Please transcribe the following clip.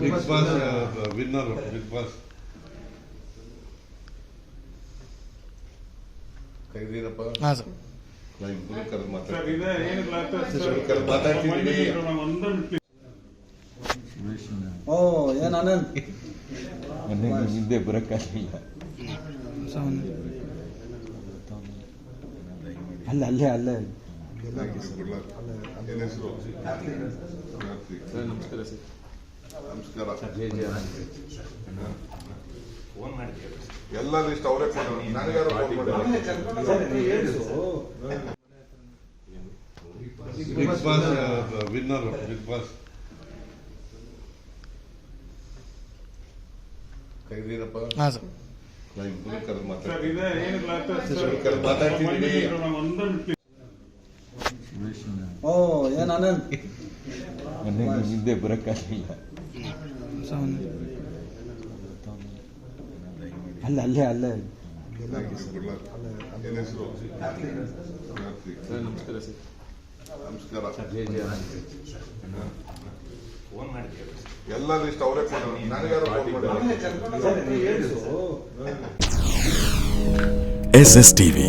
Big boss winner big boss Kareerappa ಹಾಂ sir. ಓ ಏನ್ ಆನಂದ್? ಹಿಂದೆ ಬರೋಕ್ಕಾಗಲಿಲ್ಲ ಅಲ್ಲ ಅಲ್ಲೇ. ಅಲ್ಲೇ. ನಮಸ್ಕಾರ ಸರ್. ನಮಸ್ಕಾರ ಎಲ್ಲ ಲಿಸ್ಟ್ ಅವರೇ ನನಗಾರು phone big boss winner big boss Kareerappa ಹಾಂ ಸರ್? ನಾ ಇಬ್ಬರು ಕರೆದು ಸರ್ ಮಾತಾಡ್ತೀನಿ ಇದೆ ಏನಿಲ್ಲ ಅಂತ ಸರ್ ಕರೆದು ಮಾತಾಡ್ತಿದ್ದೀನಿ ನಾವು ಒಂದೊಂದು ಓ ಏನ್ ಆನಂದ್ ಮೊನ್ನೆ ಹಿಂದೆ ಬರೋಕ್ಕಾಗಲಿಲ್ಲ ಅಲ್ಲ ಅಲ್ಲೇ ಅಲ್ಲೇ ಏನ್ ಹೆಸರು ಕಾರ್ತಿಕ್. ನಮಸ್ಕಾರ ಸರ್ ನಮಸ್ಕಾರ ಫೋನ್ ಮಾಡಿದ್ದೆ ಎಲ್ಲ ಲಿಸ್ಟ್ ಅವರೇ ಕೊಡೋರು ನನಗಾರು ಫೋನ್ ಮಾಡಿ ಎಸ್ ಎಸ್ ಟಿವಿ